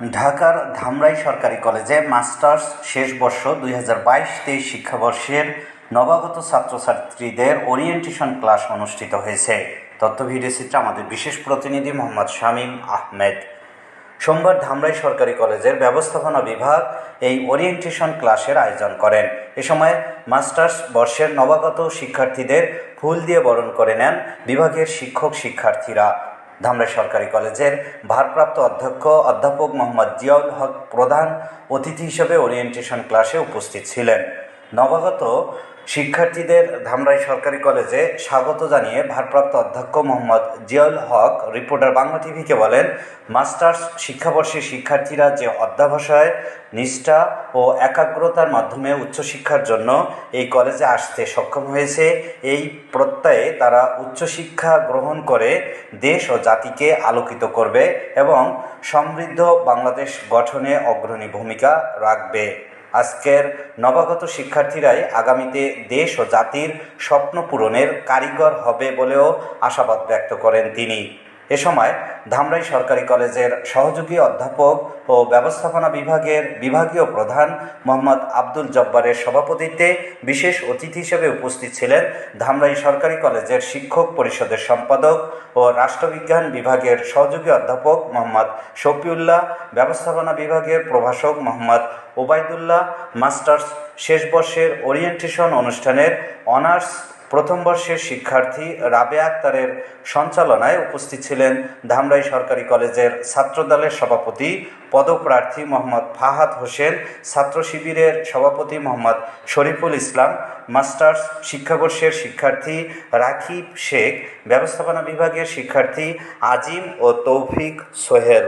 ঢাকার ধামরাই সরকারি কলেজে মাস্টার্স শেষ বর্ষ দুই হাজার বাইশ তেইশ শিক্ষাবর্ষের নবাগত ছাত্রছাত্রীদের ওরিয়েন্টেশন ক্লাস অনুষ্ঠিত হয়েছে। তথ্য ভিডিও চিত্রে আমাদের বিশেষ প্রতিনিধি মোহাম্মদ শামীম আহমেদ। সোমবার ধামরাই সরকারি কলেজের ব্যবস্থাপনা বিভাগ এই ওরিয়েন্টেশন ক্লাসের আয়োজন করেন। এ সময় মাস্টার্স বর্ষের নবাগত শিক্ষার্থীদের ফুল দিয়ে বরণ করে নেন বিভাগের শিক্ষক শিক্ষার্থীরা ধামরাই সরকারি কলেজের ভারপ্রাপ্ত অধ্যক্ষ অধ্যাপক মোহাম্মদ জিয়াউল হক প্রধান অতিথি হিসেবে ওরিয়েন্টেশন ক্লাসে উপস্থিত ছিলেন। নবাগত শিক্ষার্থীদের ধামরাই সরকারি কলেজে স্বাগত জানিয়ে ভারপ্রাপ্ত অধ্যক্ষ মোহাম্মদ জিয়াউল হক, রিপোর্টার বাংলা টিভিকে বলেন, মাস্টার্স শিক্ষাবর্ষের শিক্ষার্থীরা যে অধ্যাবসায়, নিষ্ঠা ও একাগ্রতার মাধ্যমে উচ্চশিক্ষার জন্য এই কলেজে আসতে সক্ষম হয়েছে, এই প্রত্যয়ে তারা উচ্চশিক্ষা গ্রহণ করে দেশ ও জাতিকে আলোকিত করবে এবং সমৃদ্ধ বাংলাদেশ গঠনে অগ্রণী ভূমিকা রাখবে। আজকের নবাগত শিক্ষার্থীরাই আগামীতে দেশ ও জাতির স্বপ্ন পূরণের কারিগর হবে বলেও আশাবাদ ব্যক্ত করেন তিনি। এ সময় ধামরাই সরকারি কলেজের সহযোগী অধ্যাপক ও ব্যবস্থাপনা বিভাগের বিভাগীয় প্রধান মোহাম্মদ আব্দুল জব্বারের সভাপতিত্বে বিশেষ অতিথি হিসেবে উপস্থিত ছিলেন ধামরাই সরকারি কলেজের শিক্ষক পরিষদের সম্পাদক ও রাষ্ট্রবিজ্ঞান বিভাগের সহযোগী অধ্যাপক মোহাম্মদ শফিউল্লাহ, ব্যবস্থাপনা বিভাগের প্রভাষক মোহাম্মদ ওবায়দুল্লাহ, মাস্টার্স শেষ বর্ষের ওরিয়েন্টেশন অনুষ্ঠানের অনার্স প্রথম বর্ষের শিক্ষার্থী রাবে আক্তারের সঞ্চালনায় উপস্থিত ছিলেন ধামরাই সরকারি কলেজের ছাত্রদলের সভাপতি পদপ্রার্থী মোহাম্মদ ফাহাদ হোসেন, ছাত্র শিবিরের সভাপতি মোহাম্মদ শরীফুল ইসলাম, মাস্টার্স শিক্ষাবর্ষের শিক্ষার্থী রাকিব শেখ, ব্যবস্থাপনা বিভাগের শিক্ষার্থী আজিম ও তৌফিক সোহেল।